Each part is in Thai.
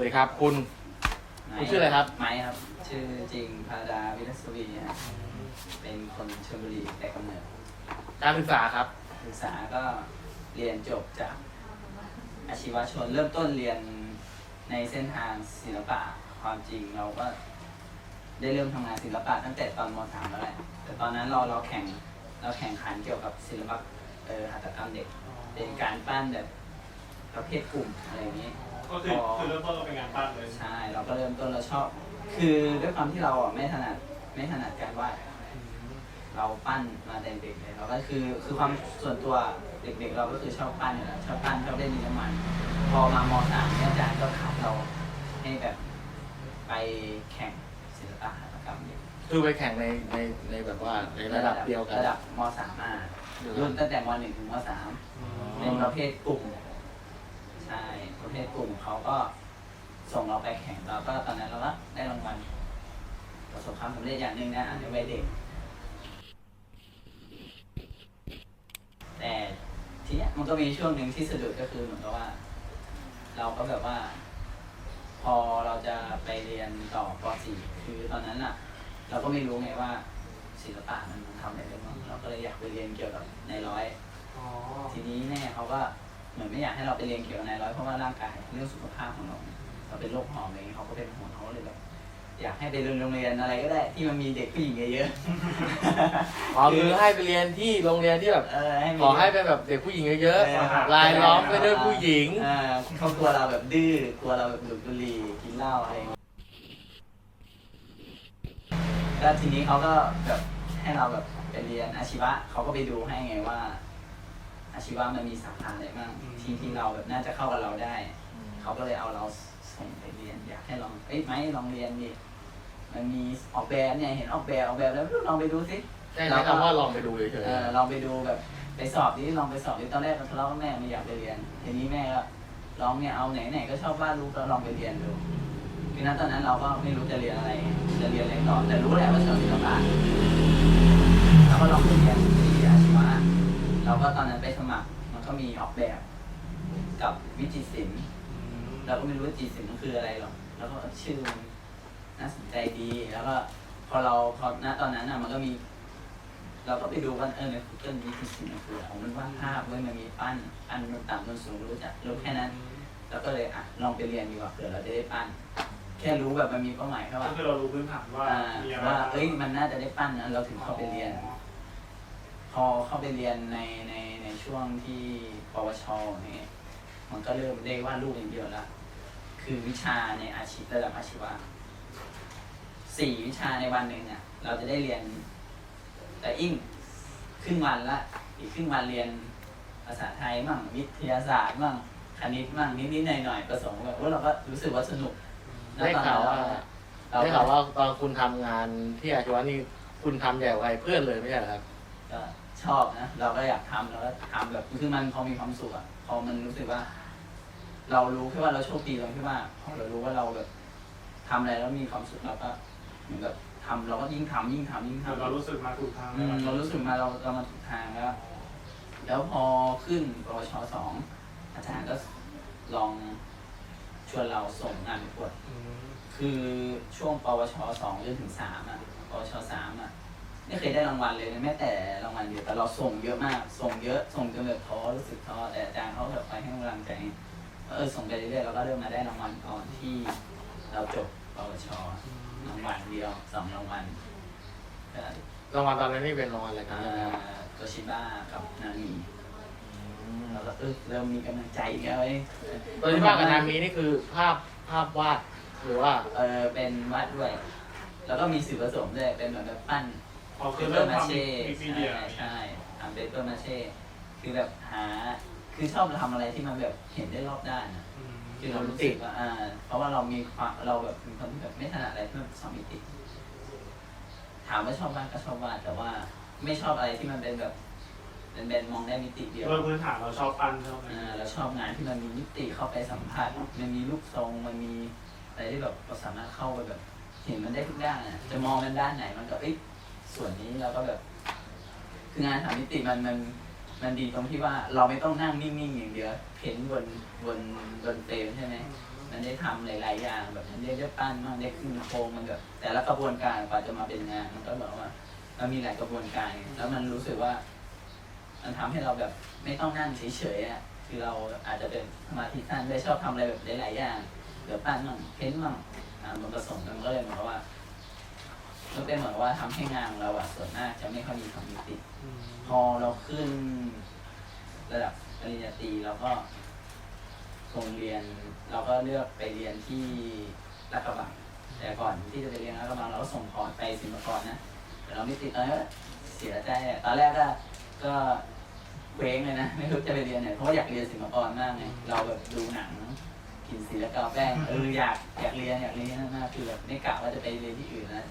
วัสดีครับคุณ คุณชื่ออะไรครับ ไม้ครับ ชื่อจริงพาดาวิรัสวีฮะเป็นคนชลบุรีแต่กำเนิดการศึกษาครับ ศึกษาก็เรียนจบจากอาชีวชนเริ่มต้นเรียนในเส้นทางศิลปะความจริงเราก็ได้เริ่มทำงานศิลปะตั้งแต่ตอนม .3 แล้วแหละแต่ตอนนั้นเราเราแข่งเราแข่งขันเกี่ยวกับศิลปะเออหัตถกรรมเด็ก เป็นการปั้นแบบประเภทกลุ่มอะไรอย่างนี้ ก็คือคือเริ่มต้นก็เป็นงานปั้นเลย ใช่เราก็เริ่มต้นเราชอบ คือด้วยความที่เราอะไม่ถนัดไม่ถนัดการวาดเราปั้นมาแต่เด็กเลยเราก็คือคือความส่วนตัวเด็กๆ เราก็คือชอบปั้นอยู่แล้วชอบปั้นชอบเล่นดินน้ำมัน พอมามสามเนี่ยอาจารย์ก็ขับเราให้แบบไปแข่งศิลปะหัตถกรรมเด็กคือไปแข่งในในในแบบว่าในระดับเดียวกันระดับมสามอะรุ่นตั้งแต่มหนึ่งถึงมสามเป็นประเภทกลุ่ม ใช่ประเภทกลุ่มเขาก็ส่งเราไปแข่งเราก็ตอนนั้นเราก็ได้รางวัลประสบความสำเร็จอย่างหนึ่งนะในวัยเด็ก แต่ทีเนี้ยมันก็มีช่วงหนึ่งที่สะดุดก็คือเหมือนกับว่า เราก็แบบว่า พอเราจะไปเรียนต่อป .4 คือตอนนั้นอะเราก็ไม่รู้ไงว่าศิลปะมันทำอะไรได้บ้างเราก็เลยอยากไปเรียนเกี่ยวกับในร้อย ทีนี้แม่เขาก็ เหมือนไม่อยากให้เราไปเรียนเกี่ยวกับนายร้อยเพราะว่าร่างกายเรื่องสุขภาพของเราเนี่ยเราเป็นโรคหอบอะไรอย่างเงี้ยเขาก็เป็นห่วงเขาก็เลยแบบอยากให้ไปเรียนโรงเรียนอะไรก็ได้ที่มันมีเด็กผู้หญิงเยอะอ๋อคือให้ไปเรียนที่โรงเรียนที่แบบๆเออให้มี ขอให้เป็นแบบเด็กผู้หญิงเยอะเออ ๆลายล้อมไปด้วยผู้หญิงเออเขากลัวเราแบบดื้อกลัวเราแบบดูดบุหรี่กินเหล้าอะไรอย่างเงี้ยแล้วทีนี้เขาก็แบบให้เราแบบไปเรียนอาชีวะเขาก็ไปดูให้ไงว่า อาชีวะมันมีสาขาอะไรบ้างที่ที่เราแบบน่าจะเข้ากับเราได้ เขาก็เลยเอาเราส่งไปเรียน อยากให้ลองเอ้ยไหมลองเรียนดิมันมีออกแบบเนี่ยเห็นออกแบบออกแบบแล้วลองไปดูสิได้ใช้คำว่าลองไปดูเฉยเออลองไปดูแบบไปสอบดิลองไปสอบดิตอนแรกเราทะเลาะกับแม่ไม่อยากไปเรียนทีนี้แม่ก็ลองเนี่ยเอาไหนไหนก็ชอบวาดรูปแล้วลองไปเรียนดูคือนั้นตอนนั้นเราก็ไม่รู้จะเรียนอะไร จะเรียนอะไรต่อแต่รู้แหละว่าชอบศิลปะเราก็ลองไปเรียนที่อาชีวะ เราก็ตอนนั้นไปสมัคร มันก็มีออกแบบกับวิจิตรศิลป์เราก็ไม่รู้ว่าจีสินมันคืออะไรหรอก แล้วก็ชื่อมันน่าสนใจดี แล้วก็พอเราพอณตอนนั้นน่ะมันก็มี เราก็ไปดูว่าเออใน Google มีจีสินมันคืออะไรของมันวาดภาพเว้ยมันมีปั้นปั้นมันต่ำมันสูงรู้จักรู้แค่นั้นแล้วก็เลยอะลองไปเรียนดีกว่าเผื่อเราจะได้ปั้น แค่รู้แบบมันมีเป้าหมายแค่ก็ว่าคือเรารู้พื้นฐานว่าอ่ามีอะไรว่าเอ้ยมันน่าจะได้ปั้นนะเราถึงเข้าไปเรียน พอเข้าไปเรียนในในในช่วงที่ปวชเนี่ยมันก็เริ่มได้วาดรูปอย่างเดียวละคือวิชาในอาชีพระดับอาชีวะสี่วิชาในวันหนึ่งเนี่ยเราจะได้เรียนแต่อิ่งครึ่งวันละอีกครึ่งวันเรียนภาษาไทยมั่งวิทยาศาสตร์มั่งคณิตมั่งนิดๆหน่อยๆผสมแบบว่าเราก็รู้สึกว่าสนุกๆได้ข่าวว่าเราได้ก็ข่าวว่าตอนคุณทำงานที่อาชีวะนี่คุณทำใหญ่กว่าใครเพื่อนเลยไม่ใช่เหรอครับ ก็ชอบนะ เราก็อยากทำเราก็ทำแบบคือมันพอมีความสุขอะพอมันรู้สึกว่า เรารู้แค่ว่าเราโชคดีตรงที่ว่าพอเรารู้ว่าเราแบบทำอะไรแล้วมีความสุขเราก็เหมือนกับทำเราก็ยิ่งทำยิ่งทำยิ่งคือทำเรารู้สึกมาถูกทางอืมเรารู้สึกมาเราเรามาถูกทางแล้ว แล้วพอขึ้นปวชสองอาจารย์ก็ลองชวนเราส่งงานประกวดอืมคือช่วงปวชสองจนถึงสามอะปวชสามอะ ไม่เคยได้รางวัลเลยนะแม้แต่รางวัลเดียวแต่เราส่งเยอะมาก ส่งเยอะส่งจนแบบท้อรู้สึกท้อแต่อาจารย์เขาแบบคอยให้กำลังใจว่าเออส่งไปเรื่อยๆเราก็เริ่มมาได้รางวัลตอนที่เราจบปวชรางวัลเดียวสองรางวัลก็รางวัลตอนนั้นนี่เป็นรางวัลอะไรครัอ่บาโตชิบ้ากับนามีเราก็เออเริ่มมีกำลังใจอีกแล้วเว้ย ตอนที่ว่ากับนามีนี่คือภาพภาพวาดหรือว่า เออเป็นวาดด้วย แล้วก็มีสื่อผสมด้วยเป็นเหมือนแบบปั้น พอเปคือเปอเริ่มร์มาทำเช่มิกซ์มีใช่เดีย ใช่ทำเปเปอร์มาเช่คือแบบหา คือชอบทำอะไรที่มันแบบเห็นได้รอบด้านนะอืมคือเรารู้สึกว่าอ่า เพราะว่าเรามีความเราแบบเป็นคนที่แบบไม่ถนัดอะไรที่มันสองมิติ ถามว่าชอบวาดก็ชอบวาดแต่ว่าไม่ชอบอะไรที่มันเป็นแบบเป็นแบนๆมองได้มิติเดียว โดยพื้นฐานเราชอบปั้นใช่ไหมอ่าเราชอบงานที่มันมีมิติเข้าไปสัมผัส มันมีรูปทรง มันมีอะไรที่แบบเราสามารถเข้าไปแบบ เห็นมันได้ทุกด้านอะ จะมองมันด้านไหนมันก็เอ้ย ส่วนนี้เราก็แบบ คืองานสามมิติมันมันมันดีตรงที่ว่าเราไม่ต้องนั่งนิ่งๆอย่างเดียวเพ้นบนบนบนเฟรมใช่ไหมมันได้ทำหลาย ๆ อย่างแบบมันได้ได้ปั้นมันได้ขึ้นโครงมันแบบแต่ละกระบวนการกว่าจะมาเป็นงาน มันก็แบบว่า มันมีหลายกระบวนการ แล้วมันรู้สึกว่า มันทำให้เราแบบไม่ต้องนั่งเฉยๆอะคือเราอาจจะเป็นสมาธิสั้นได้ชอบทำอะไรแบบหลายๆอย่างเดี๋ยวปั้นมั่งเพ้นท์มั่งอ่ามันผสมกันก็เลยเหมือนกับว่า มันเป็นเหมือนกับว่าทำให้งานของเราอะส่วนมากจะไม่ค่อยมีความมิติพอเราขึ้น ระดับปริญญาตรีเราก็ส่งเรียน เราก็เลือกไปเรียนที่ลาดกระบัง แต่ก่อนที่จะไปเรียนลาดกระบังเราก็ส่งพอร์ตไปศิลปากรนะแต่เราไม่ติดตอนนั้นก็เสียใจอะตอนแรกก็ก็เคว้งเลยนะไม่รู้จะไปเรียนไหนเพราะว่าอยากเรียนศิลปากรมากไงเราแบบดูหนังกินศิลปกาแป้งเอออยากอยากเรียนอยากเรียนมากๆคือแบบไม่กะว่าจะไปเรียนที่อื่นนะ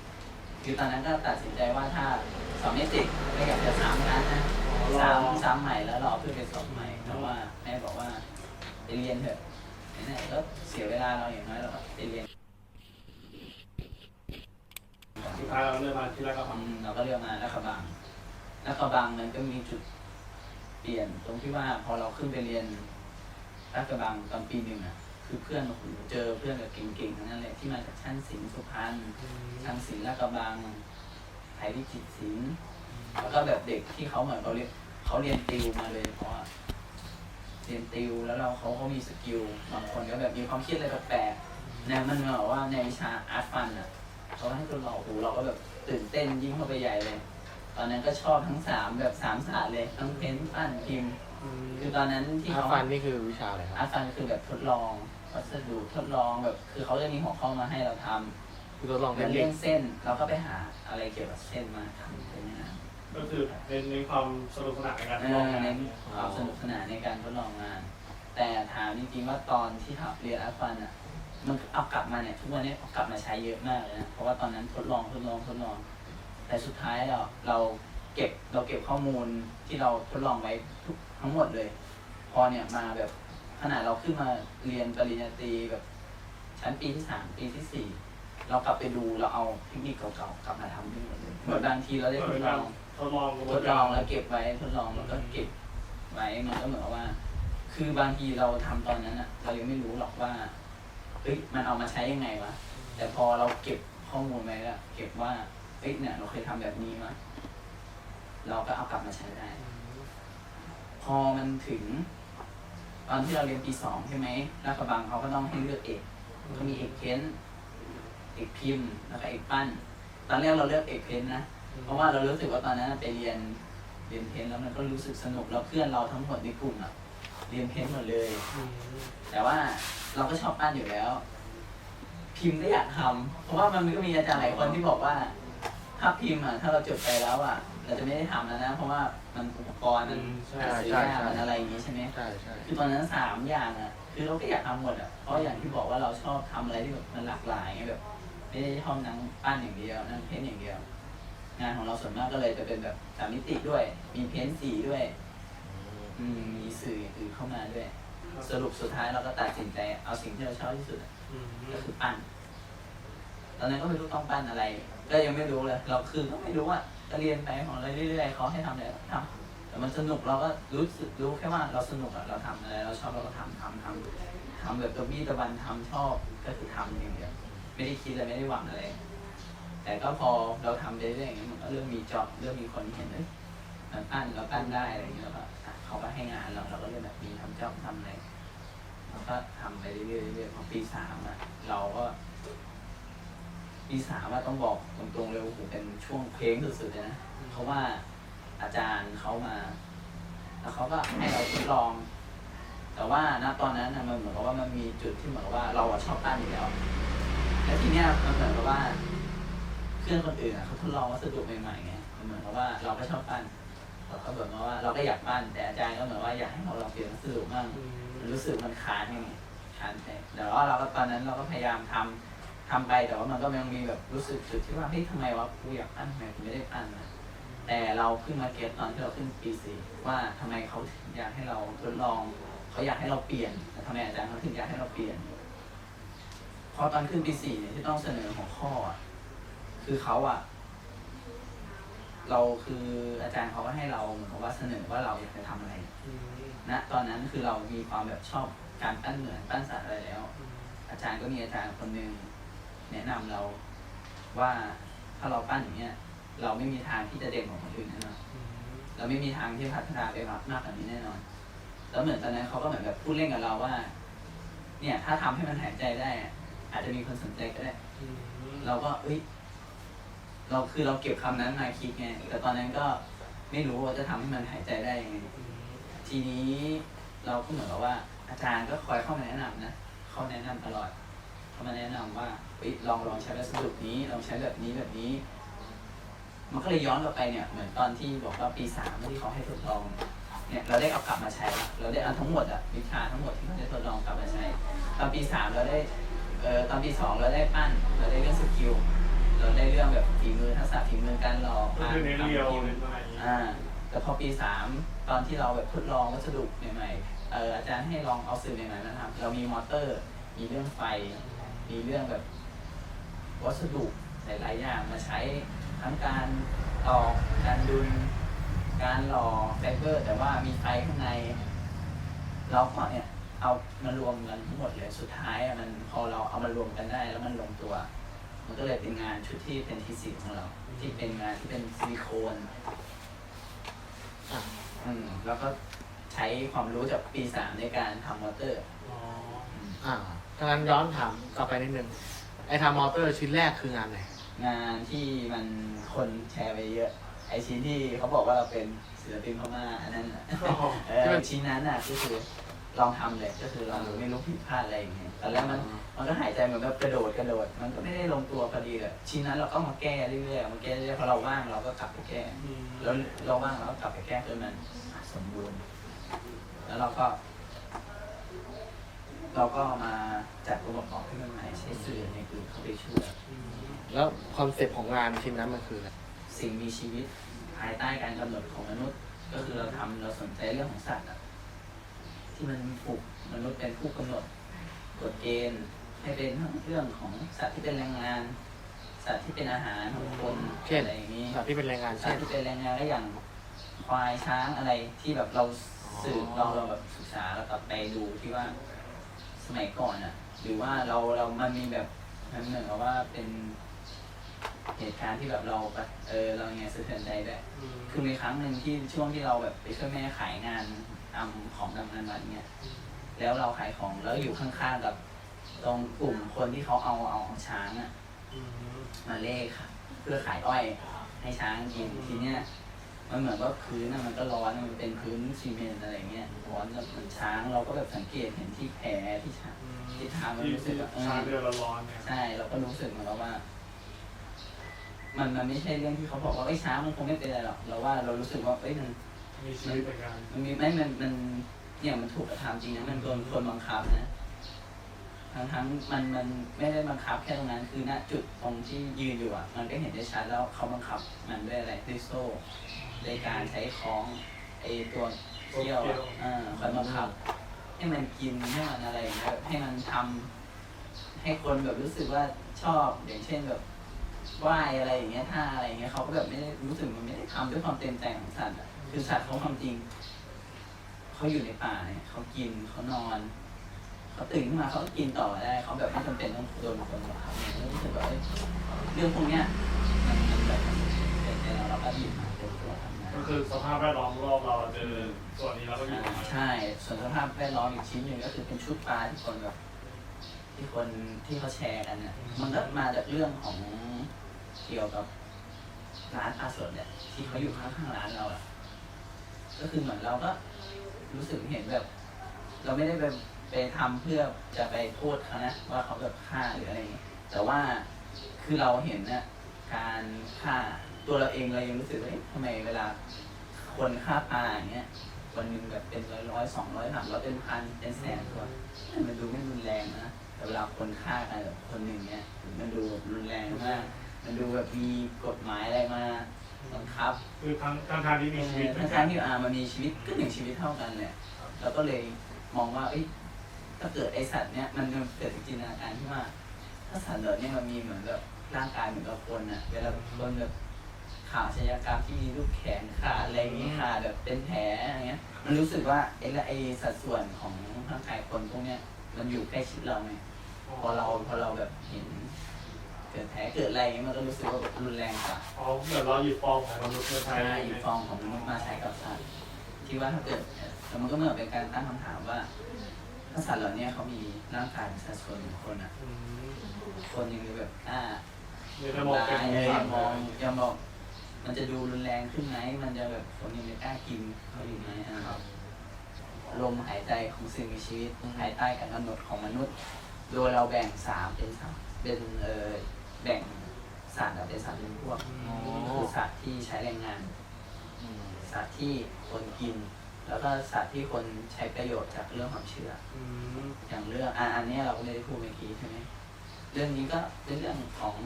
คือตอนนั้นก็ตัดสินใจว่าถ้าสอบไม่ติดก็อยากจะซ้ำนั้นนะซ้ำซ้ำใหม่แล้วรอเพื่อไปสอบใหม่เพราะว่าแม่บอกว่าไปเรียนเถอะไหนๆก็เสียเวลาเราอย่างน้อยเราก็ไปเรียนสุดท้ายเราเลือกมาที่แรกก็อืทำมเราก็เลือกมาแล้วขบังแล้วขบังมันก็มีจุดเปลี่ยนตรงที่ว่าพอเราขึ้นไปเรียนรักระบังตอนปีหนึ่งอะ คือเพื่อนโอ้โหเจอเพื่อนแบบเก่งๆทั้งนั้นเลยที่มาจากชั้นศิลป์สุพรรณทางศิลป์ลาดกระบังไทยวิจิตรศิลป์แล้วก็แบบเด็กที่เขาเหมือนเขาเรียนเขาเรียนติวมาเลยเพราะว่าเรียนติวแล้วเราเขาก็มีสกิลบางคนก็แบบมีความคิดอะไรแปลกๆแนวมันเหมือนว่าในวิชาอาร์ตฟันอะเขาให้คนเราโอ้โหเราก็แบบตื่นเต้นยิ่งเข้าไปใหญ่เลย ตอนนั้นก็ชอบทั้งสามแบบสามศาสตร์เลยทั้งเพ้นท์ปั้นพิมพ์คือตอนนั้นที่อาเขาฟันนี่คือวิชาอะไรคอารับร์ตฟันคือแบบทดลอง วัสดุทดลองแบบ คือเขาจะมีหัวข้อมาให้เราทำคือทดลองเทเป็คนนิเรื่คองเส้น เราก็ไปหาอะไรเกี่ยวกับเส้นมาทำเป็นอย่างนั้นก็คือเน้นในความสนุกสนานในการเอลององานเน้นความสนุกสนานในการทดลองงาน แต่ถามจริงๆว่าตอนที่ทำเรียนอาฟันอะ มันเอากลับมาเนี่ยทุกวันนี้เอากลับมาใช้เยอะมากเลยนะเพราะว่าตอนนั้นทดลองทดลองทดลอง แต่สุดท้ายเราเราเก็บเราเก็บข้อมูลที่เราทดลองไว้ทุกทั้งหมดเลย พอเนี่ยมาแบบ ขนาดเราขึ้นมาเรียนปริญญาตรีแบบชั้นปีที่สามปีที่สี่เรากลับไปดูเราเอาเทคนิคเก่าๆกลับมาทำด้วยหมดเลยเหมือนบางทีเราได้ทเป็ดนลกาอรงทดลองกระบทวนดลกาองรแล้วเก็บไว้ทดลองแล้วก็เก็บไว้มันก็เหมือนกับว่า คือบางทีเราทำตอนนั้นอะเรายังไม่รู้หรอกว่าเฮ้ยมันเอามาใช้ยังไงวะแต่พอเราเก็บข้อมูลไว้แล้วเก็บว่าเฮ้ยเนี่ย เราเคยทำแบบนี้มาเราก็เอากลับมาใช้ได้ พอมันถึง ตอนที่เราเรียนปีสองใช่ไหมราชกบังเขาก็ต้องให้เลือกเอกก็มีเอกเพ้น เอกพิมพ์แล้วก็เอกปั้น ตอนแรกเราเลือกเอกเพ้นนะ เพราะว่าเรารู้สึกว่าตอนนั้นไปเรียนเรียนเพ้นแล้วมันก็รู้สึกสนุกแล้วเพื่อนเราทั้งหมดในกลุ่มอะเรียนเพ้นหมดเลย แต่ว่าเราก็ชอบปั้นอยู่แล้ว พิมพ์ก็อยากทำเพราะว่ามันก็มีอาจารย์หลายคนที่บอกว่าถ้าพิมพ์อะถ้าเราจบไปแล้วอะ เราจะไม่ได้ทำแล้วนะ เพราะว่ามันอุปกรณ์มันใช่หาซื้อยากมันอะไรอย่างงี้ใช่ไหมใช่ใช่คือตอนนั้นสามอย่างอะ คือเราก็อยากทำหมดอะ เพราะอย่างที่บอกว่าเราชอบทำอะไรที่แบบมันหลากหลายไงแบบ ไม่ได้ชอบนั่งปั้นอย่างเดียวนั่งเพ้นท์อย่างเดียว งานของเราส่วนมากก็เลยจะเป็นแบบสามมิติด้วย มีเพ้นท์สีด้วย อืมมีสื่ออย่างอื่นเข้ามาด้วย สรุปสุดท้ายเราก็ตัดสินใจเอาสิ่งที่เราชอบที่สุดอะก็คือปั้น ตอนนั้นก็ไม่รู้ต้องปั้นอะไร ก็ยังไม่รู้เลย เราคือก็ไม่รู้อะก็ เรียนไปของเราเรื่อยๆเขาให้ทำอะไรก็ทำแต่มันสนุกเราก็รู้สึกรู้แค่ว่าเราสนุกอะเราทำอะไรเราชอบเราก็ทำทำทำทำแบบตะบี้ตะบันทำชอบก็คือทำอย่างเดียวไม่ได้คิดอะไรไม่ได้หวังอะไร แต่ก็พอเราทำไปเรื่อยๆอย่างนี้มันก็เริ่มมีจ็อบเริ่มมีคนเห็นเอ้ยมันปั้นเราปั้นได้อะไรอย่างเงี้ยแล้วก็เขาก็ให้งานเราเราก็เริ่มแบบมีทำจ็อบทำอะไรเราก็ทำไปเรื่อยๆเรื่อยๆพอปีสามอะเราก็ ปีสามว่าต้องบอกตรงๆเลยว่าโอ้โหเป็นช่วงเพลงสุดๆเลยนะเพราะว่าอาจารย์เขามา แล้วเขาก็ให้เราทดลอง แต่ว่าณตอนนั้นน่ะมันเหมือนกับว่ามันมีจุดที่เหมือนกับว่าเราอะชอบปั้นอยู่แล้ว แล้วทีเนี้ยมันเหมือนกับว่าเพื่อนคนอื่นอะเขาทดลองวัสดุใหม่ๆไงมันเหมือนกับว่าเราก็ชอบปั้นเราก็เหมือนกับว่าเราก็อยากปั้นแต่อาจารย์ก็เหมือนว่าอยากให้เราลองเปลี่ยนวัสดุบ้างมันรู้สึกมันค้านยังไงค้านไปแต่ว่าเราก็ตอนนั้นเราก็พยายามทำ ทำไปแต่ว่ามันก็ยังมีแบบรู้สึกจุดที่ว่าเฮ้ยทำไมวะกูอยากปั้นทำไมกูไม่ได้ปั้นนะแต่เราเพิ่งมาเก็ตตอนที่เราขึ้นปีสี่ว่าทำไมเขาถึงอยากให้เราทดลองเขาอยากให้เราเปลี่ยนแต่ทำไมอาจารย์เขาถึงอยากให้เราเปลี่ยนพอตอนขึ้นปีสี่เนี่ยที่ต้องเสนอหัวข้ออะคือเขาอะเราคืออาจารย์เขาก็ให้เราเหมือนกับว่าเสนอว่าเราอยากจะทำอะไรณตอนนั้นคือเรามีความแบบชอบการปั้นเหมือนปั้นสัตว์อะไรแล้ว อาจารย์ก็มีอาจารย์คนหนึ่ง แนะนำเราว่าถ้าเราปั้นอย่างเงี้ย เราไม่มีทางที่จะเด่นกว่าคนอื่นแน่นอนเราไม่มีทางที่พัฒนาไปมากมากกว่านี้แน่นอน แล้วเหมือนตอนนั้นเขาก็เหมือนแบบพูดเล่นกับเราว่า เนี่ย ถ้าทำให้มันหายใจได้อะอาจจะมีคนสนใจก็ได้เราก็เอ้ยเราคือเราเก็บคำนั้นมาคิดไงแต่ตอนนั้นก็ไม่รู้ว่าจะทำให้มันหายใจได้ยังไงทีนี้เราก็เหมือนกับว่า อาจารย์ก็คอยเข้ามาแนะนำนะเขาแนะนำตลอด เขามาแนะนำว่าเฮ้ยลองลองใช้วัสดุนี้ลองใช้แบบนี้แบบนี้ มันก็เลยย้อนกลับไปเนี่ยเหมือนตอนที่บอกว่าปีสามที่เขาให้ทดลองเนี่ยเราได้เอากลับมาใช้ละเราได้เอาทั้งหมดอะวิชาทั้งหมดที่เขาได้ทดลองกลับมาใช้ ตอนปีสามเราได้เอ่อตอนปีสองเราได้ปั้น เราได้เรื่องสกิลเราได้เรื่องแบบฝีมือทักษะฝีมือการหล่อก็คือเน้นเรียวทำพิมพ์เน้นอะไรอย่างงี้อ่าแต่พอปีสามตอนที่เราแบบทดลองวัสดุใหม่ๆเอออาจารย์ให้ลองเอาสื่อใหม่ๆมาทำเรามีมอเตอร์ มีเรื่องไฟ มีเรื่องแบบวัสดุหลายๆอย่างมาใช้ทั้งการตอกการดุล การหล่อไฟเบอร์ แต่ว่ามีไฟข้างใน เราก็เนี่ยเอามารวมกันทั้งหมดเลยสุดท้ายอะมันพอเราเอามารวมกันได้ แล้วมันลงตัว มันก็เลยเป็นงานชุดที่เป็นทีสิของเรา ที่เป็นงานที่เป็นซิลิโคนอะอืมแล้วก็ใช้ความรู้จากปีสามในการทำมอเตอร์อ๋ออ่า ถ้างั้นย้อนถามกลับไปนิดนึงไอ้ทำมอเตอร์ชิ้นแรกคืองานไหนงานที่มันคนแชร์ไปเยอะ ไอชิ้นที่เขาบอกว่าเราเป็นศิลปินพม่าอันนั้นน่ะเออชิ้นนั้นน่ะก็คือลองทำเลยก็คือลองดูไม่รู้ผิดพลาดอะไรอย่างเงี้ยตอนแรกมันมันก็หายใจเหมือนแบบกระโดดกระโดด มันก็ไม่ได้ลงตัวพอดีเลยชิ้นนั้นเราก็มาแก้เรื่อยๆมาแก้เรื่อยๆพอเราว่างเราก็กลับไปแก้ แล้วเราว่างเราก็กลับไปแก้จนมันสมบูรณ์ แล้วเราก็ เราก็มาจัดองค์ประกอบให้มันใหม่ใช้สื่อในคือเข้าไปช่วยแล้วคอนเซ็ปต์ของงานชิ้นนั้นมันคืออะไรสิ่งมีชีวิตภายใต้การกำหนดของมนุษย์ ก็คือเราทำเราสนใจเรื่องของสัตว์อะที่มันถูกมนุษย์เป็นผู้กำหนดกฎเกณฑ์ให้เป็นทั้งเรื่องของสัตว์ที่เป็นแรงงาน สัตว์ที่เป็นอาหารของคนอะไรอย่างนี้ สัตว์ที่เป็นแรงงานสัตเช่นว์ที่เป็นแรงงานก็อย่างควายช้างอะไรที่แบบเราสืบอ๋อเราเราแบบศึกษาแล้วกลับไปดูที่ว่า สมัยก่อนอะ หรือว่าเราเรามันมีแบบมันเหมือนกับว่าเป็นเหตุการณ์ที่แบบเราแบบเออเราไงสะเทือนใจด้วยคือมีครั้งหนึ่งที่ช่วงที่เราแบบไปช่วยแม่ขายงานทำของทำงานวัดเนี่ยแล้วเราขายของแล้วอยู่ข้างๆกับ ตรงกลุ่มคนที่เขาเอาเอาช้างอะมาเล่ค่ะเพื่อขายอ้อยให้ช้างกินทีเนี้ย มันเหมือนว่าพื้นน่ะมันก็ร้อนมันเป็นพื้นซีเมนต์อะไรเงี้ยร้อนแบบเหมือนช้างเราก็แบบสังเกตเห็นที่แผลที่ช้างที่ทางมันรู้สึกว่าเออชาเดือดร้อนเนี่ย ใช่เราก็รู้สึกเหมือนกับว่า มันมันไม่ใช่เรื่องที่เขาบอกว่าไอ้ยช้างมันคงไม่เป็นอะไรหรอกเราว่าเรารู้สึกว่าเอ้ยมัน มีชีวิตเหมือนกันมันมีไม่มันมันเนี่ยมันถูกกระทำจริงนะมันโดนคนบังคับนะทั้งทั้งมันมันไม่ได้บังคับแค่ตรงนั้น คือณจุดตรงที่ยืนอยู่อะ มันก็เห็นได้ชัดแล้วเขาบังคับมันด้วยอะไรด้วยโซ่ ด้วยการใช้คล้องไอ้ตัวเขี้ยวอะอ่าคอยบังคับ ให้มันกินให้มันอะไรอย่างเงี้ยให้มันทำให้คนแบบรู้สึกว่าชอบอย่างเช่นแบบไหว้อะไรอย่างเงี้ยท่าอะไรอย่างเงี้ยเขาก็แบบไม่ได้รู้สึกมันไม่ได้ทำด้วยความเต็มใจของสัตว์อะคือสัตว์เขาความจริงเขาอยู่ในป่าเนี่ยเขากินเขานอนเขาตื่นขึ้นมาเขาก็กินต่อได้เขาแบบไม่จำเป็นต้องโดนคนบังคับเนี่ยรู้สึกว่าเอ้ยเรื่องพวกเนี้ยมันมันแบบเป็นใจเราเราก็หยิบมาเป็นตัวทำงาน ก็คือสภาพแวดล้อมรอบเราเจอส่วนนี้เราก็อยู่อ่าใช่ ส่วนสภาพแวดล้อมอีกชิ้นหนึ่งก็คือเป็นชุดปลาที่คนแบบที่คนที่เขาแชร์กันเนี่ยมันก็มาจากเรื่องของเกี่ยวกับร้านปลาสดเนี่ยที่เขาอยู่ข้างๆร้านเราอะก็คือเหมือนเราก็รู้สึกเห็นแบบ เราไม่ได้ไปไปทำเพื่อจะไปโทษเขานะว่าเขาแบบฆ่าหรืออะไรอย่างเงี้ยแต่ว่าคือเราเห็นเนี่ยการฆ่า ตัวเราเองเรายังรู้สึกว่าเอ๊ะทำไมเวลาคนฆ่าปลาอย่างเงี้ยวันหนึ่งแบบเป็นร้อยร้อยสองร้อยสามร้อยเป็นพันเป็นแสนตัวมันดูไม่รุนแรงนะแต่เวลาคนฆ่ากันแบบคนหนึ่งเนี้ยมันดูแบบรุนแรงมากมันดูแบบมีกฎหมายอะไรมาบังคับคือทั้งทั้งทางที่มีชีวิตเหมืทั้องนกัทางนที่อ่ามันมีชีวิตก็หนึ่งชีวิตเท่ากันเลยเราก็เลยมองว่าเอ้ยถ้าเกิดไอสัตว์เนี้ยมันเกิดจากจินตนาการที่ว่าถ้าสัตว์เหล่านี้มันมีเหมือนแบบร่างกายเหมือนกับคนอะเวลาคนแบบ ข่าวชญากรรมที่มีรูปแขนขาดอะไรอย่างงี้ขาดแบบเป็นแผลอะไรเงี้ย มันรู้สึกว่าไอ้ละไอ้สัดส่วนของร่างกายคนพวกเนี้ยมันอยู่ใกล้ชิดเราไงพอเราพอเราแบบเห็น เกิดแผลเกิดอะไรอย่างเงี้ยมันก็รู้สึกว่าแบบรุนแรงกว่าอ๋อเหมือนเราหยิบฟองของมนุษย์มาใช้ใช่อีกฟองของมนุษย์มาใช้กับสัตว์คิดว่าถ้าเกิดแต่มันก็เหมือนเป็นการตั้งคำถามว่าถ้าสัตว์เหล่านี้เขามีร่างกายเป็นสัดส่วนของคนอะอืมคนยังมีแบบอ่าในสมองเป็นเออสัยัตงว์มองยังบอก มันจะดูรุนแรงขึ้นไหม มันจะแบบคนยังไม่กล้ากินเขาอยู่ไหมอะครับ ลมหายใจของสิ่งมีชีวิตภายใต้การกำหนดของมนุษย์ โดยเราแบ่งสามเป็นสามเป็นเออแบ่งสัตว์อะเป็นสัตว์เป็นพวกอ๋อคือสัตว์ที่ใช้แรงงานอืมสัตว์ที่คนกิน แล้วก็สัตว์ที่คนใช้ประโยชน์จากเรื่องความเชื่ออืมอย่างเรื่องอะอันเนี้ยเราก็ไม่ได้พูดเมื่อกี้ใช่ไหมเรื่องนี้ก็เป็นเรื่องของ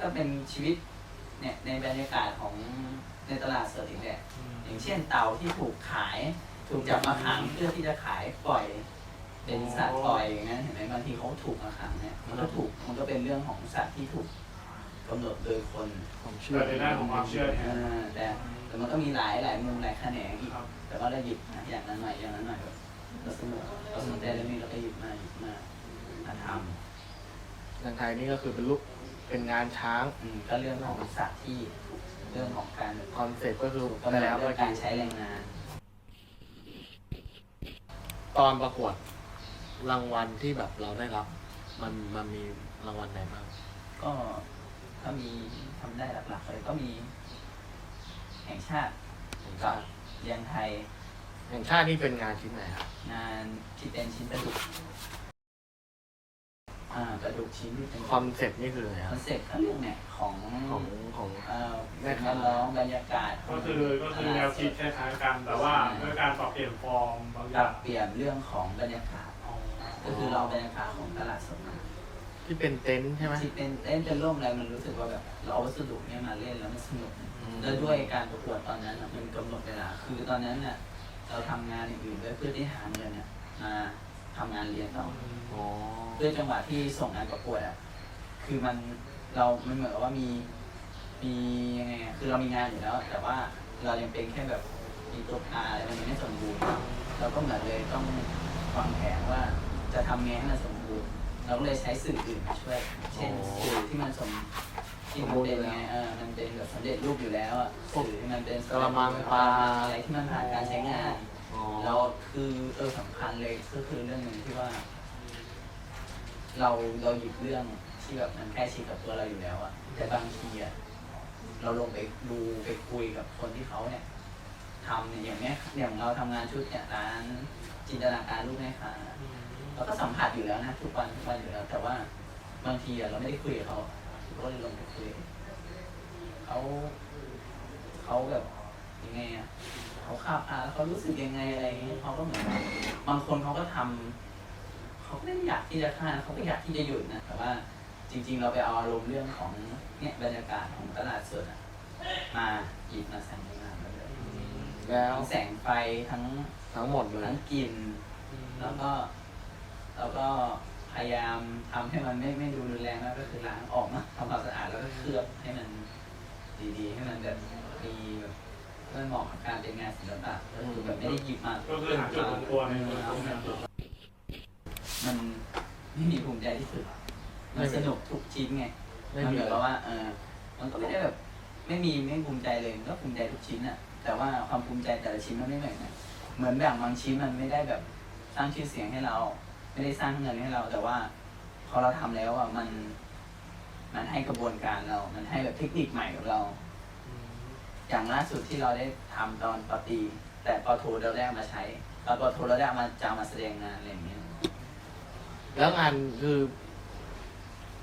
ก็เป็นชีวิต เนี่ยในบรรยากาศของในตลาดสดอีกแหละอืมอย่างเช่นเต่าที่ถูกขาย ถูกจับมาขังเพื่อที่จะขายปล่อย เป็นสัตว์ปล่อยอย่างนั้นเห็นไหมบางทีเขาถูกมาขังเนี่ยมันก็ถูกมันก็เป็นเรื่องของสัตว์ที่ถูกกำหนดโดยคนผมเชื่เกิอดในด้านของความเชื่อแทเอนอแต่แต่มันก็มีหลายหลายมุมหลายแขนงอีกครับ แต่ว่าเราหยิบนะอย่างนั้นหน่อยอย่างนั้นหน่อยแบบเราสนุกเราสนใจเรื่องนี้เราก็หยิบมาหยิบมามาทอย่างไทยนี่ก็คือเป็นลูก เป็นงานช้างำอืมก็เรื่องของสัตว์ที่ เรื่องของการคอนเซ็ปต์ก็คือก็ไปแล้วเรื่เมื่อองการกี้ใช้แรงงาน ตอนประกวดรางวัลที่แบบเราได้รับ มันมันมีรางวัลไหนบ้างก็ถ้ามีทำได้หลักๆเลยก็มี แห่งชาติกับเรียนไทยแห่งชาตินี่เป็นงานชิ้นไหนครับงานที่เป็นชิ้นกระดูก อ่ากระดูกชิ้นที่เป็นคอนเซ็ปต์นี่คืออะไรคครัอบนเซ็ปต์ก็เรื่องเนี่ยของของของ เอ่อแม่ค้าร้องบรรยากาศก็คือก็คือแนวคิดคล้ายๆกัน แต่ว่าด้วยการปรับเปลี่ยนฟอร์มบางอปรัย่าบงเปลี่ยนเรื่องของบรรยากาศอ๋อก็คือเราบรรยากาศของตลาดสดมาที่เป็นเต็นท์ใช่ไหม ที่เป็นเต้นเป็นร่มอะไรมันรู้สึกว่าแบบเราเอาวัสดุเนี่ยมาเล่นแล้วมันสนุกอืม แล้วด้วยการประกวดตอนนั้นน่ะมันกำหนดเวลาคือตอนนั้นเนี่ยเราทำงานอื่นๆด้วยเพื่อที่หาเงินเนี่ยมาทำงานเรียนต่อ อ๋อ ด้วยจังหวะที่ส่งงานประกวดอะคือมันเรามันเหมือนกับว่ามีมียังไงอะคือเรามีงานอยู่แล้ว แต่ว่าเรายังเป็นแค่แบบมีตัวอาอะไรมันยังไม่สมบูรณ์เราก็เหมือนเลยต้องวางแผนว่าจะทำไงให้มันสมบูรณ์เราก็เลยใช้สื่ออื่นมาช่วย เช่นสื่อที่มันสมที่มันเป็นไงเออมันเป็นแบบสำเร็จรูปอยู่แล้วอะสื่อที่มันเป็นกระมังปลา อะไรที่มันผ่านการใช้งาน อ๋อเราคือเออสำคัญเลยก็คือเรื่องหนึ่งที่ว่า เราเราหยิบเรื่องที่แบบมันใกล้ชิดกับตัวเราอยู่แล้วอะแต่บางทีอะเราลงไปดูไปคุยกับคนที่เขาเนี่ยทำเนี่ยอย่างเนี้ยอย่างเราทำงานชุดเนี่ยร้านจินตนาการรูปแม่ค้าเราก็สัมผัสอยู่แล้วนะทุกวันทุกวันอยู่แล้ว แต่ว่าบางทีอะเราไม่ได้คุยกับเขาเราก็เลยลงไปคุยเขาเขาแบบยังไงอะเขาขับอะแล้วเขารู้สึกยังไงอะไรเงี้ยเขาก็เหมือนบางคนเขาก็ทำ เขาไม่ได้อยากที่จะฆ่าเขาก็อยากที่จะหยุดนะแต่ว่าจริง ๆ เราไปเอาอารมณ์เรื่องของเนี่ยบรรยากาศของตลาดสดอะมาหยิบมาใส่ในงานมาเลยแล้วทั้งแสงไฟทั้งทั้งหมดเลยทั้งกลิ่นแล้วก็แล้วก็พยายามทำให้มันไม่ไม่ดูรุนแรงมากก็คือล้างออกมาทำความสะอาดแล้วก็เคลือบให้มันดีๆ ให้มันแบบมีแบบเพื่อเหมาะกับการเป็นงานศิลปะก็คือแบบไม่ได้หยิบมาก็คือหาจุดลงตัวในตัวเอาตรง มานั้นมันไม่มีภูมิใจที่สุด มันสนุกทุกชิ้นไงไม่มันมีเหมือนกับว่าเออมันก็ไม่ได้แบบ ไม่มีไม่ภูมิใจเลยมันก็ภูมิใจทุกชิ้นอะแต่ว่าความภูมิใจแต่ละชิ้นมันไม่เหมือนกันเหมือนแบบบางชิ้นมันไม่ได้แบบสร้างชื่อเสียงให้เรา ไม่ได้สร้างเงินให้เรา แต่ว่าพอเราทำแล้วอะมัน มันให้กระบวนการเรา มันให้แบบเทคนิคใหม่กับเรา อย่างล่าสุดที่เราได้ทำตอนปอตรีแต่ปอโทเราได้เอามาใช้ตอนปอโทเราได้เอามาจะเอามาแสดงงานอะไรอย่างเงี้ย แล้วงานคือ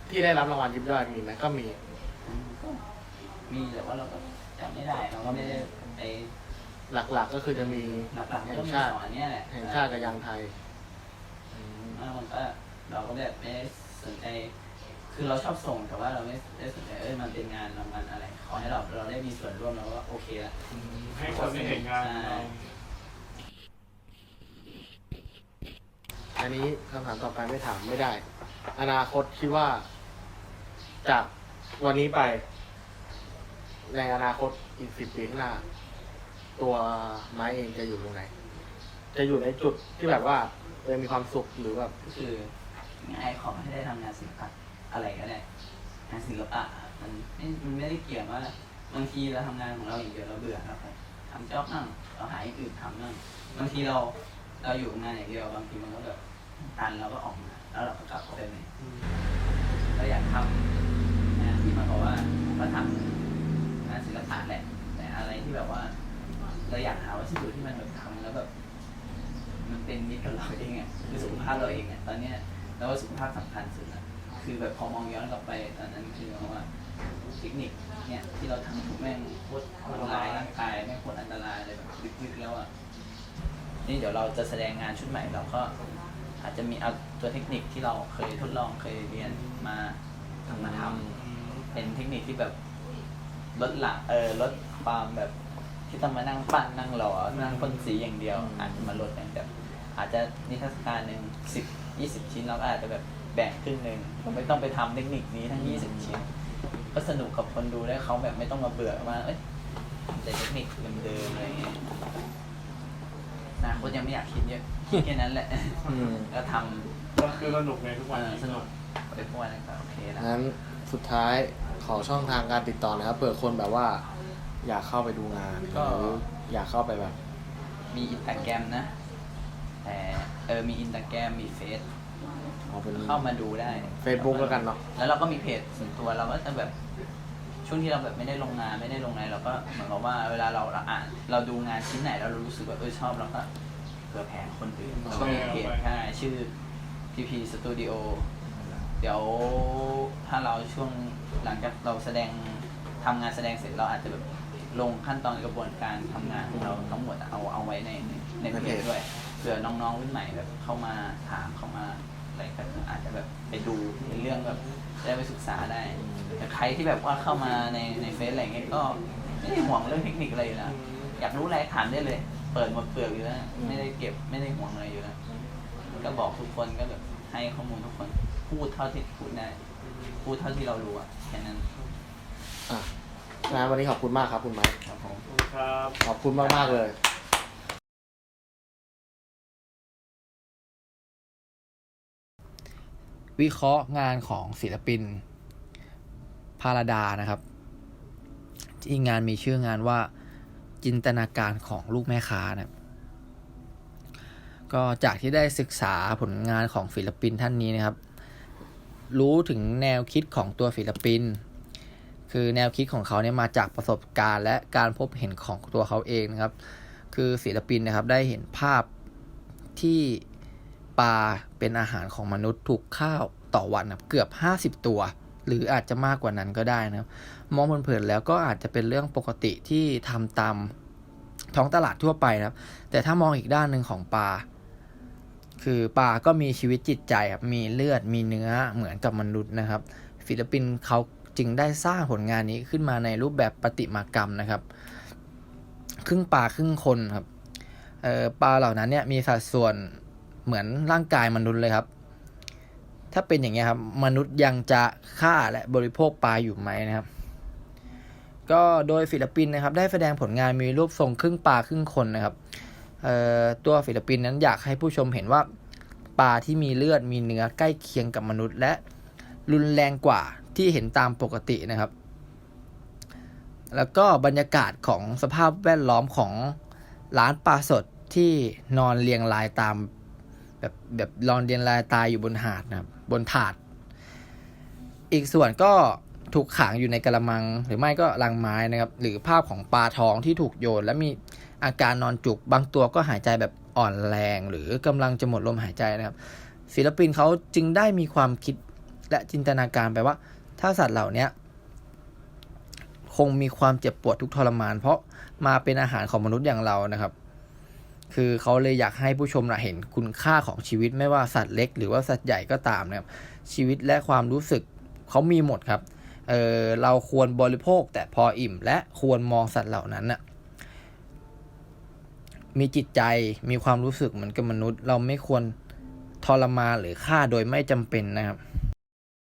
ที่ได้รับรางวัลยิบย่อยมีไหมก็มีอืมก็มีแต่ว่าเราก็จำไม่ได้เราก็ไม่ได้ไปหลักๆก็คือจะมีหลักๆแห่ก็งมีชาติสอนเนี่ยแหละแห่งชาติกับยังไทยอ่ามันก็เราก็แบบไม่ได้สนใจ คือเราชอบส่งแต่ว่าเราไม่ได้สนใจเอ้ยมันเป็นงานรางวัลอะไร ขอให้เราเราได้มีส่วนร่วมแล้วก็โอเคละ ให้คนได้เห็นงานเรา อันนี้คำถามต่อไปไม่ถามไม่ได้ อนาคตคิดว่า จากวันนี้ไป ในอนาคตอีกสิบปีข้างหน้า ตัวไม้เองจะอยู่ตรงไหน จะอยู่ในจุดที่แบบว่าเออมีความสุขหรือแบบก็คือง่ายขอให้ได้ทำงานศิลปะอะไรก็ได้งานศิลปะมันไม่มันไม่ได้เกี่ยวว่าบางทีเราทำงานของเราอย่างเดียวเราเบื่อครับทำจ็อบนั่งเราหาอย่างอื่นทำนั่งบางทีเราเราอยู่งานอย่างเดียวบางทีมันก็แบบ ตันเราก็ออกมา แล้วเราก็กลับเข้าไปใหม่เราอยากทำงานที่มันบอกว่าก็ทำงานศิลปะแหละ แต่อะไรที่แบบว่า เราอยากหาวัสดุที่มันแบบทำแล้วแบบมันเป็นมิตรกับเราเองอะคือสุขภาพเราเองอะตอนเนี้ยเราว่าสุขภาพสำคัญสุดอะคือแบบพอมองย้อนกลับไปตอนนั้นคือว่าเทคนิคเนี่ยที่เราทำถูกแม่งโคตรทำลายร่างกายแม่งโคตรอันตรายเลยแบบลึกๆแล้วอะนี่เดี๋ยวเราจะแสดงงานชุดใหม่เราก็ อาจจะมีเอาตัวเทคนิคที่เราเคยทดลองเคยเรียนมาทำมาทำเป็นเทคนิคที่แบบลดละเออลดความแบบที่ต้องมานั่งปั้นนั่งหล่อนั่งพ่นสีอย่างเดียวอาจจะมาลดอย่างแบบอาจจะนิทรรศการหนึ่งสิบยี่สิบชิ้นเราก็อาจจะแบบแบ่งครึ่งหนึ่งเราไม่ต้องไปทำเทคนิคนี้ทั้งยี่สิบชิ้น ก็สนุกกับคนดูได้เขาแบบไม่ต้องมาเบื่อว่าเอ้ยแต่เทคนิคเดิมๆอะไรเงี้ยอ นะคนยังไม่อยากคิดเยอะคิดแค่นั้นแหละอืมก็ทก็คือสนุกในทุกำวันเออสนุกไปพวกนั้นก็โอเคแล้วงั้นสุดท้ายขอช่องทางการติดต่อหนะครับเผื่อคนแบบว่า อยากเข้าไปดูงานหรืออยากเข้าไปแบบ มีอินสตาแกรมนะ แต่เออมีอินสตาแกรมมีเฟซ เอาเป็น เข้ามาดูได้ Facebook แล้วกันเนาะแล้วเราก็มีเพจส่วนตัวเราก็จะแบบ ช่วงที่เราแบบไม่ได้ลงงานไม่ได้ลงอะไรเราก็เหมือนกับว่าเวลาเราเราอ่านเราดูงานชิ้นไหนเรารู้สึกว่าเออชอบเราก็เผื่อแผ่คนอื่นเราก็มีเพจใช่ชื่อ PP Studio เดี๋ยวถ้าเราช่วงหลังจากเราแสดงทำงานแสดงเสร็จเราอาจจะแบบลงขั้นตอนกระบวนการทำงานของเราทั้งหมดเอาเอาไว้ในในในเพจด้วยเผื่อน้องๆรุ่นใหม่แบบเข้ามาถามเข้ามาอะไรก็อาจจะแบบไปดูในเรื่องแบบจะ ได้ไปศึกษาได้ แต่ใครที่แบบว่าเข้ามาในในเฟซอะไรเงี้ยก็ไม่ได้ห่วงเรื่องเทคนิคอะไรอยู่แล้วอยากรู้อะไรถามได้เลย เปิดหมดเปลือกอยู่แล้วไม่ได้เก็บไม่ได้ห่วงอะไรอยู่แล้วก็บอกทุกคนก็แบบให้ข้อมูลทุกคนพูดเท่าที่พูดได้ พูดเท่าที่เรารู้อะแค่นั้นอะงั้นวันนี้ขอบคุณมากครับคุณไม้ครับผม ครับ ขอบคุณมากมากๆเลย วิเคราะห์งานของศิลปินพาราดานะครับ ที่งานมีชื่องานว่าจินตนาการของลูกแม่ค้านะก็จากที่ได้ศึกษาผลงานของศิลปินท่านนี้นะครับ รู้ถึงแนวคิดของตัวศิลปิน คือแนวคิดของเขาเนี่ยมาจากประสบการณ์ และการพบเห็นของตัวเขาเองนะครับ คือศิลปินนะครับได้เห็นภาพที่ ปลาเป็นอาหารของมนุษย์ถูกข้าวต่อวันนะเกือบ 50 ตัว หรืออาจจะมากกว่านั้นก็ได้นะครับมองเผินๆแล้วก็อาจจะเป็นเรื่องปกติที่ทำตามท้องตลาดทั่วไปนะครับ แต่ถ้ามองอีกด้านหนึ่งของปลาคือปลาก็มีชีวิตจิตใจครับมีเลือดมีเนื้อเหมือนกับมนุษย์นะครับศิลิปปินส์เขาจึงได้สร้างผลงานนี้ขึ้นมาในรูปแบบประติมากรรมนะครับ ครึ่งปลาครึ่งคนครับปลาเหล่านั้นเนี่ยมีสัดส่วน เหมือนร่างกายมนุษย์เลยครับ ถ้าเป็นอย่างเงี้ยครับ มนุษย์ยังจะฆ่าและบริโภคปลาอยู่ไหมนะครับ ก็โดยศิลปินนะครับ ได้แสดงผลงานมีรูปทรงครึ่งปลาครึ่งคนนะครับเอ่อตัวศิลปินนั้นอยากให้ผู้ชมเห็นว่าปลาที่มีเลือดมีเนื้อใกล้เคียงกับมนุษย์ และรุนแรงกว่าที่เห็นตามปกตินะครับ แล้วก็บรรยากาศของสภาพแวดล้อมของร้านปลาสดที่นอนเรียงรายตาม แบบแบบรอนเรียนรายตายอยู่บนหาดนะครับบนถาด อีกส่วนก็ถูกขังอยู่ในกระมัง หรือไม่ก็ลังไม้นะครับ หรือภาพของปลาทองที่ถูกโยน และมีอาการนอนจุก บางตัวก็หายใจแบบอ่อนแรง หรือกำลังจะหมดลมหายใจนะครับ ศิลปินเขาจึงได้มีความคิดและจินตนาการไปว่า ถ้าสัตว์เหล่านี้คงมีความเจ็บปวดทุกทรมาน เพราะมาเป็นอาหารของมนุษย์อย่างเรานะครับ คือเขาเลยอยากให้ผู้ชมนะเห็นคุณค่าของชีวิตไม่ว่าสัตว์เล็กหรือว่าสัตว์ใหญ่ก็ตามนะครับชีวิตและความรู้สึกเขามีหมดครับเออเราควรบริโภคแต่พออิ่ม และควรมองสัตว์เหล่านั้นน่ะมีจิตใจมีความรู้สึกเหมือนกับมนุษย์ เราไม่ควรทรมานหรือฆ่าโดยไม่จำเป็นนะครับ